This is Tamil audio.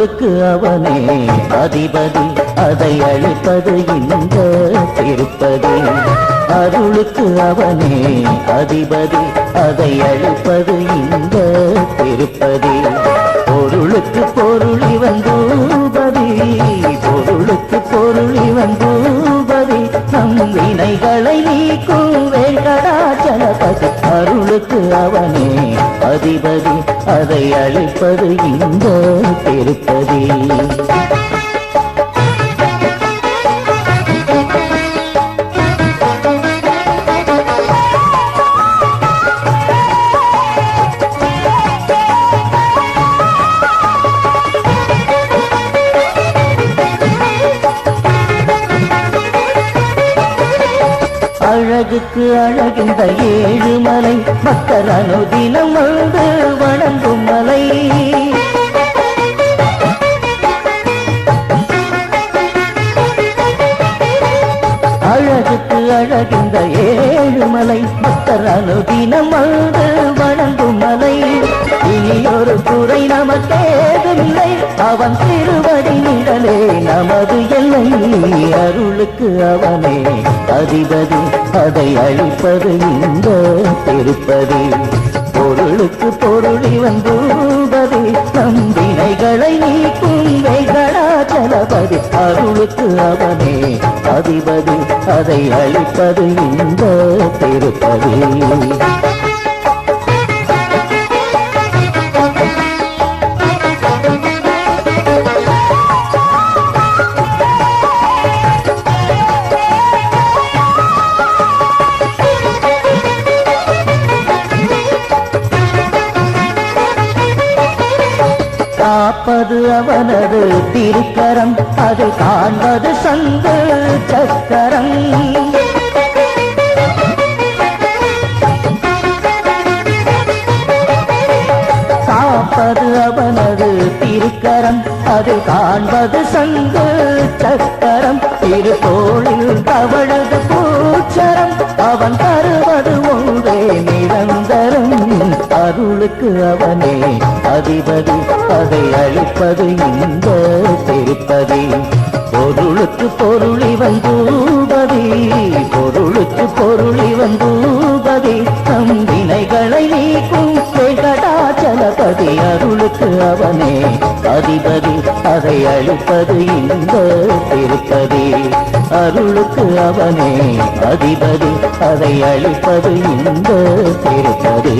பொருளுக்கு அவனே. அதிபதி அதை அழிப்பது இந்த திருப்பதி. அருளுக்கு அவனே. அதிபதி அதை அழிப்பது இந்த திருப்பதி. பொருளுக்கு பொருள் இவன் தூபதி பொருளுக்கு பொருள் இவன் தூபதி நம் வினைகளை நீக்கும் அவனுக்கு அவனே. அதிபதி அதை அழைப்பது இந்த திருப்பதி. அழகுக்கு அழகின்ற ஏழு மலை மக்கள் அனுதினம் வந்து வணங்கும் மலை. அழகுக்கு அழகின்ற ஏழு மலை மக்கள் அனுதினம் வந்து வணங்கும் மலை. இனியொரு துறை குறை நமக்கேதுமில்லை. அவன் திருவடி நிழலே நமது எல்லை. அருளுக்கு அவனே. அதிபதி அதை அழிப்பது இந்த திருப்பதி. பொருளுக்கு பொருள் இவன் தூபதி நம்பினைகளை நீக்கும் வேகடாச்சலபதி அருளுக்கு அவனே. அதிபதி அதை அழிப்பது இந்த திருப்பதி. காப்பது அவனது திருக்கரம். அது காண்பது சங்கு சக்கரம். காப்பது அவனது திருக்கரம். அது காண்பது சங்கு சக்கரம். அருளுக்கு அவனே. அதிபதி அதை அழிப்பது இந்த திருப்பதி. பொருளுக்கு பொருள் அதிபதி அதை அழிப்பது இந்த திருப்பதி. அருளுக்கு அவனே அதிபதி அதை அழிப்பது இந்த திருப்பதி.